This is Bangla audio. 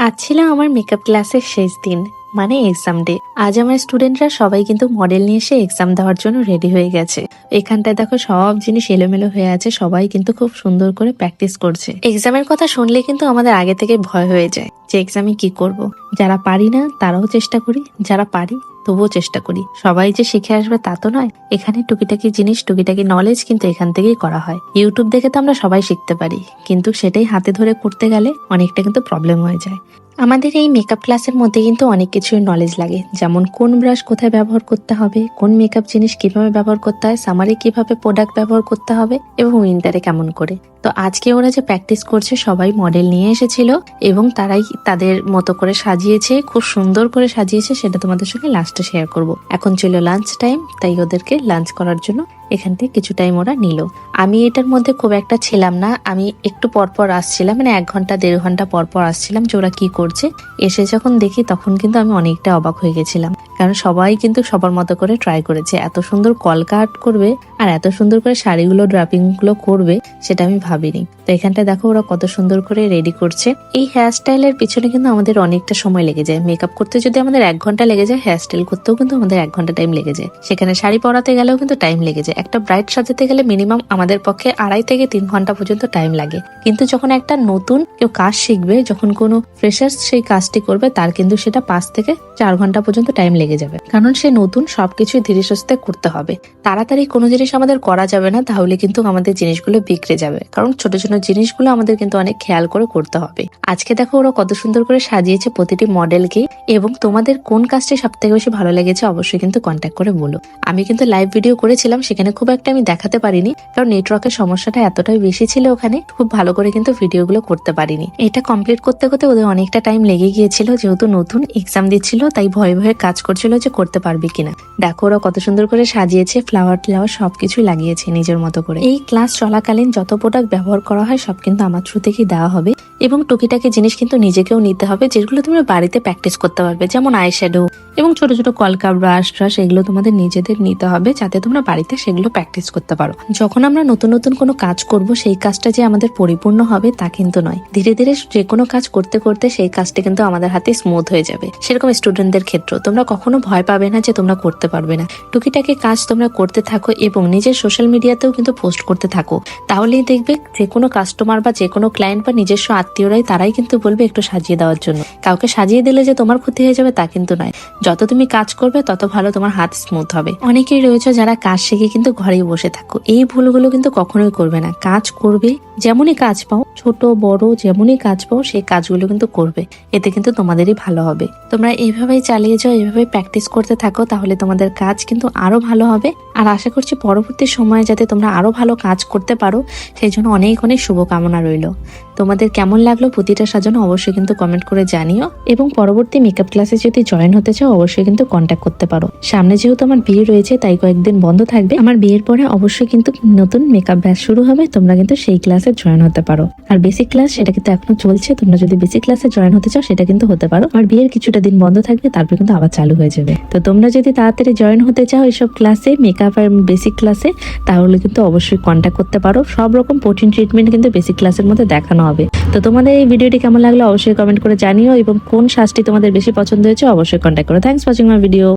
আজ ছিল আমার মেকআপ ক্লাসের শেষ দিন। মানে এক্সাম ডে আজ আমার স্টুডেন্টরা সবাই কিন্তু মডেল নিয়ে এসে এক্সাম দেওয়ার জন্য রেডি হয়ে গেছে। এখানটায় দেখো সব জিনিস এলোমেলো হয়ে আছে, সবাই কিন্তু খুব সুন্দর করে প্র্যাকটিস করছে। এক্সামের কথা শুনলে কিন্তু আমাদের আগে থেকে ভয় হয়ে যায় যে এক্সামে কি করব। যারা পারি না, তারাও চেষ্টা করি, যারা পারি, তবুও চেষ্টা করি। সবাই যে শিখে আসবে তা তো নয়। এখানে টুকিটাকি জিনিস, টুকিটাকি নলেজ কিন্তু এখান থেকেই করা হয়। ইউটিউব দেখে তো আমরা সবাই শিখতে পারি। কিন্তু সেটাই হাতে ধরে করতে গেলে অনেকটা কিন্তু প্রবলেম হয়ে যায়। আমাদের এই মেকআপ ক্লাসের মধ্যে কিন্তু অনেক কিছুই নলেজ লাগে। যেমন কোন ব্রাশ কোথায় ব্যবহার করতে হবে, কোন মেকআপ জিনিস কীভাবে ব্যবহার করতে হয় সামারে কীভাবে প্রোডাক্ট ব্যবহার করতে হবে এবং উইন্টারে কেমন করে। তো আজকে ওরা যে প্র্যাকটিস করছে, সবাই মডেল নিয়ে এসেছিল এবং তারাই তাদের মতো করে সাজিয়েছে, খুব সুন্দর করে সাজিয়েছে, সেটা তোমাদের সঙ্গে লাস্টে শেয়ার করব। এখন ছিল লাঞ্চ টাইম তাই ওদেরকে লাঞ্চ করার জন্য এখান থেকে কিছু টাইম ওরা নিল। আমি এটার মধ্যে খুব একটা ছিলাম না, আমি একটু পরপর আসছিলাম মানে এক ঘণ্টা, দেড় ঘণ্টা পরপর আসছিলাম যে ওরা কি করছে। এসে যখন দেখি, তখন কিন্তু আমি অনেকটা অবাক হয়ে গেছিলাম। কারণ সবাই কিন্তু সবার মতো করে ট্রাই করেছে। এত সুন্দর কলকা আর্ট করবে আর এত সুন্দর করে শাড়িগুলো ড্রাপিংগুলো করবে, সেটা আমি ভাবিনি। তো এখানটা দেখো ওরা কত সুন্দর করে রেডি করছে। এই হেয়ার স্টাইলের পিছনে কিন্তু আমাদের অনেকটা সময় লেগে যায়। মেকআপ করতে যদি আমাদের এক ঘণ্টা লেগে যায় হেয়ার স্টাইল করতেও কিন্তু আমাদের এক ঘণ্টা টাইম লেগে যায়। সেখানে শাড়ি পরাতে গেলেও কিন্তু টাইম লেগে যায়। একটা ব্রাইট সাজাতে গেলে মিনিমাম আমাদের পক্ষে আড়াই থেকে তিন ঘণ্টা পর্যন্ত টাইম লাগে। কিন্তু যখন একটা নতুন কেউ কাজ শিখবে, যখন কোনো ফ্রেশার্স সেই কাজটি করবে, তার কিন্তু সেটা পাঁচ থেকে চার ঘণ্টা পর্যন্ত টাইম লেগে যাবে। কারণ সে নতুন সবকিছু ধীরে সুস্থে করতে হবে। তাড়াতাড়ি কোনো জিনিস আমাদের করা যাবে না, তাহলে কিন্তু আমাদের জিনিসগুলো বিগড়ে যাবে। কারণ ছোট ছোট জিনিসগুলো আমাদের কিন্তু অনেক খেয়াল করে করতে হবে। আজকে দেখো ওরা কত সুন্দর করে সাজিয়েছে প্রতিটি মডেলকে এবং তোমাদের কোন কাজটি সব থেকে বেশি ভালো লেগেছে অবশ্যই কিন্তু কন্ট্যাক্ট করে বলো। আমি কিন্তু লাইভ ভিডিও করেছিলাম, সেখানে খুব একটা আমি দেখাতে পারিনি, কারণ নেটওয়ার্কের সমস্যাটা এতটাই বেশি ছিল ওখানে, খুব ভালো করে কিন্তু ভিডিওগুলো করতে পারিনি। এটা কমপ্লিট করতে করতে ওদের অনেকটা টাইম লেগে গিয়েছিল, যেহেতু নতুন এক্সাম দিচ্ছিল, তাই ভয়ে ভয়ে কাজ করছিল যে করতে পারবে কিনা। দেখো ওরা কত সুন্দর করে সাজিয়েছে ফ্লাওয়ার ফ্লাওয়ার সবকিছুই লাগিয়েছে নিজের মতো করে। এই ক্লাস চলাকালীন যত প্রোডাক্ট ব্যবহার করা হয়, সব কিন্তু আমার থ্রু থেকেই দেওয়া হবে। এবং টুকিটাকি জিনিস কিন্তু নিজেকেও নিতে হবে, যেগুলো তুমি বাড়িতে প্র্যাকটিস করতে পারবে। যেমন আই শ্যাডো এবং ছোট ছোট কলকা ব্রাশ ট্রাশ এগুলো তোমাদের নিজেদের নিতে হবে যাতে তোমরা বাড়িতে সেগুলো প্র্যাকটিস করতে পারো। যখন আমরা নতুন নতুন কোনো কাজ করব, সেই কাজটা যে আমাদের পরিপূর্ণ হবে তা কিন্তু নয়। ধীরে ধীরে যে কোনো কাজ করতে করতে সেই কাজটা কিন্তু আমাদের হাতে স্মুথ হয়ে যাবে। সেরকম স্টুডেন্টদের ক্ষেত্রে তোমরা কখনো ভয় পাবে না যে তোমরা করতে পারবে না। টুকিটাকি কাজ তোমরা করতে থাকো এবং নিজের সোশ্যাল মিডিয়াতেও কিন্তু পোস্ট করতে থাকো। তাহলেই দেখবে যে কোনো কাস্টমার বা যে কোনো ক্লায়েন্ট বা নিজস্ব আত্মীয়রাই তারাই কিন্তু বলবে একটু সাজিয়ে দেওয়ার জন্য। কাউকে সাজিয়ে দিলে যে তোমার ক্ষতি হয়ে যাবে তা কিন্তু নয়। যত তুমি কাজ করবে, তত ভালো তোমার হাত স্মুথ হবে। অনেকেই রয়েছে যারা কাজ শিখে কিন্তু ঘরেই বসে থাকো। এই ভুলগুলো কিন্তু কখনোই করবে না। কাজ করবে, যেমনই কাজ পাও, ছোট, বড়, যেমনই কাজ পাও, সেই কাজগুলো কিন্তু করবে। এতে কিন্তু তোমাদেরই ভালো হবে। তোমরা এইভাবেই চালিয়ে যাও এইভাবে প্র্যাকটিস করতে থাকো, তাহলে তোমাদের কাজ কিন্তু আরও ভালো হবে। আর আশা করছি পরবর্তী সময়ে যাতে তোমরা আরও ভালো কাজ করতে পারো, সেই জন্য অনেক অনেক শুভকামনা রইল। তোমাদের কেমন লাগল প্রতিটা সাজানো অবশ্যই কিন্তু কমেন্ট করে জানিও, এবং পরবর্তী মেকআপ ক্লাসে যদি জয়েন হতে চাও অবশ্যই কিন্তু কন্ট্যাক্ট করতে পারো। সামনে যেহেতু আমার বিয়ে রয়েছে, তাই কয়েকদিন বন্ধ থাকবে। আমার বিয়ের পরে অবশ্যই কিন্তু নতুন মেকআপ ব্যাচ শুরু হবে, তোমরা কিন্তু সেই ক্লাসে জয়েন হতে পারো। আর বেসিক ক্লাস সেটা কিন্তু এখনও চলছে, তোমরা যদি বেসিক ক্লাসে জয়েন হতে চাও সেটা কিন্তু হতে পারো। আর বিয়ের কিছুটা দিন বন্ধ থাকবে, তারপর কিন্তু আবার চালু হয়ে যাবে। তো তোমরা যদি তাড়াতাড়ি জয়েন হতে চাও এইসব ক্লাসে মেকআপ আর বেসিক ক্লাসে তাহলে কিন্তু অবশ্যই কন্ট্যাক্ট করতে পারো। সব রকম প্রোটিন ট্রিটমেন্ট কিন্তু বেসিক ক্লাসের মধ্যে দেখানো হবে। তো তোমাদের এই ভিডিওটি কেমন লাগল অবশ্যই কমেন্ট করে জানিও এবং কোন শ্বাসটি তোমাদের বেশি পছন্দ হয়েছে অবশ্যই কন্ট্যাক্ট করো। Thanks watching my video